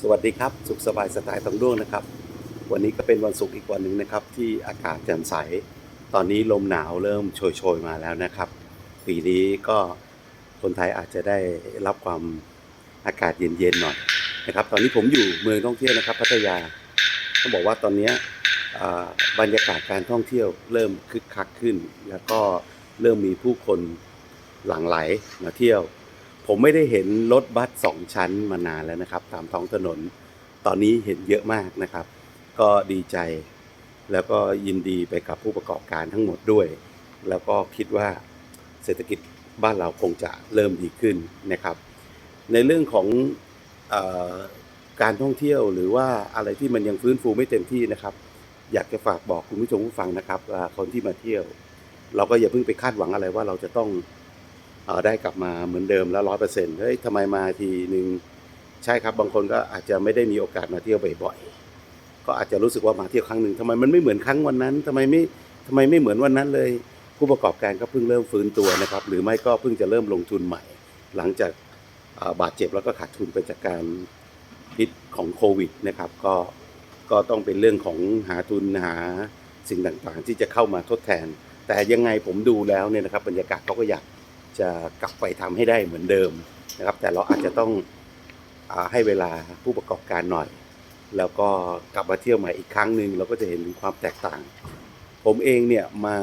สวัสดีครับ สุขสบายสไตล์ตองด้วงนะครับ วันนี้ก็เป็นวันศุกร์อีกวันหนึ่งนะครับ ที่อากาศแจ่มใส ตอนนี้ลมหนาวเริ่มโชยๆมาแล้วนะครับ ปีนี้ก็คนไทยอาจจะได้รับความอากาศเย็นๆหน่อยนะครับ ตอนนี้ผมอยู่เมืองท่องเที่ยวนะครับ พัทยาต้องบอกว่าตอนนี้บรรยากาศการท่องเที่ยวเริ่มคึกคักขึ้น แล้วก็เริ่มมีผู้คนหลั่งไหลมาเที่ยว ผมไม่ได้เห็นรถบัสสองชั้นมานานแล้วนะครับ ตามท้องถนน ตอนนี้เห็นเยอะมากนะครับ ก็ดีใจ แล้วก็ยินดีไปกับผู้ประกอบการทั้งหมดด้วย แล้วก็คิดว่าเศรษฐกิจบ้านเราคงจะเริ่มดีขึ้นนะครับ ในเรื่องของออการท่องเที่ยวหรือว่าอะไรที่มันยังฟื้นฟูไม่เต็มที่นะครับ อยากจะฝากบอกคุณผู้ชมผู้ฟังนะครับว่าคนที่มาเที่ยว เราก็อย่าเพิ่งไปคาดหวังอะไรว่าเราจะต้อง ได้กลับมาเหมือนเดิมแล้วร้อยเปอร์เซ็นต์เฮ้ยทำไมมาทีหนึ่งใช่ครับบางคนก็อาจจะไม่ได้มีโอกาสมาเที่ยวบ่อยๆก็อาจจะรู้สึกว่ามาเที่ยวครั้งหนึ่งทำไมมันไม่เหมือนครั้งวันนั้นทำไมไม่ทำไมไม่เหมือนวันนั้นเลย ผู้ประกอบการก็เพิ่งเริ่มฟื้นตัวนะครับ หรือไม่ก็เพิ่งจะเริ่มลงทุนใหม่ หลังจากบาดเจ็บแล้วก็ขาดทุนไปจากการพิษของโควิดนะครับ ก็ก็ต้องเป็นเรื่องของหาทุนหาสิ่งต่างๆ ที่จะเข้ามาทดแทน แต่ยังไงผมดูแล้วเนี่ยนะครับบรรยากาศเขาก็อยาก จะกลับไปทำให้ได้เหมือนเดิมนะครับ แต่เราอาจจะต้องอให้เวลาผู้ประกอบการหน่อย แล้วก็กลับมาเที่ยวใหม่อีกครั้งหนึ่งเราก็จะเห็นถึงความแตกต่าง ผมเองเนี่ยมา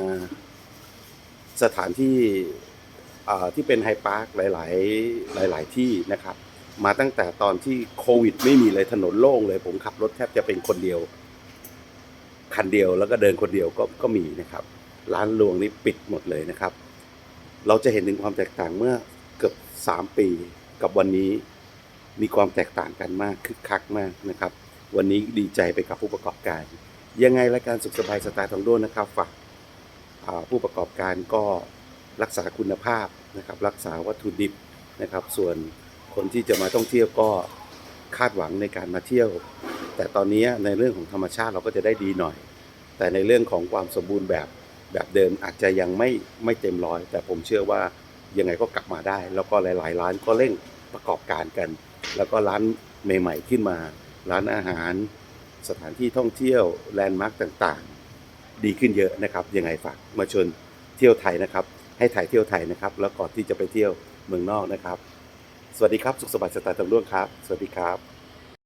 สถานที่ที่เป็นไฮพาร์คหลาย ๆ หลาย ๆ ที่นะครับ มาตั้งแต่ตอนที่โควิด ไม่มีเลยถนนโล่งเลย ผมขับรถแทบจะเป็นคนเดียว คันเดียวแล้วก็เดินคนเดียวก็ก็มีนะครับ ร้านรวงนี่ปิดหมดเลยนะครับ เราจะเห็นถึงความแตกต่างเมื่อเกือบ 3 ปีกับวันนี้มีความแตกต่างกันมากคึกคักมากนะครับ วันนี้ดีใจไปกับผู้ประกอบการ ยังไงรายการสุขสบายสไตล์ทองโด้นะครับฝากผู้ประกอบการก็รักษาคุณภาพนะครับ รักษาวัตถุดิบนะครับ ส่วนคนที่จะมาท่องเที่ยวก็คาดหวังในการมาเที่ยว แต่ตอนนี้ในเรื่องของธรรมชาติเราก็จะได้ดีหน่อย แต่ในเรื่องของความสมบูรณ์แบบ แบบเดิมอาจจะยังไม่ไม่เต็มร้อย แต่ผมเชื่อว่ายังไงก็กลับมาได้ แล้วก็หลาย ๆ ร้านก็เร่งประกอบการกัน แล้วก็ร้านใหม่ ๆ ขึ้นมา ร้านอาหาร สถานที่ท่องเที่ยวแลนด์มาร์กต่างๆ ดีขึ้นเยอะนะครับ ยังไงฝากมาชวนเที่ยวไทยนะครับ ให้ไทยเที่ยวไทยนะครับ แล้วก่อนที่จะไปเที่ยวเมืองนอกนะครับ สวัสดีครับ สุขสบายสไตล์ตำรวจครับ สวัสดีครับ